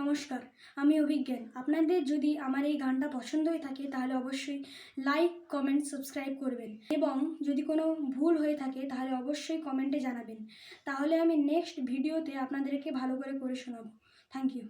নমস্কার, আমি অভিজ্ঞান। আপনাদের যদি আমার এই গানটা পছন্দ হয়ে থাকে, তাহলে অবশ্যই লাইক কমেন্ট সাবস্ক্রাইব করবেন। এবং যদি কোনো ভুল হয়ে থাকে, তাহলে অবশ্যই কমেন্টে জানাবেন। তাহলে আমি নেক্সট ভিডিওতে আপনাদেরকে ভালো করে করে শোনাবো। Thank you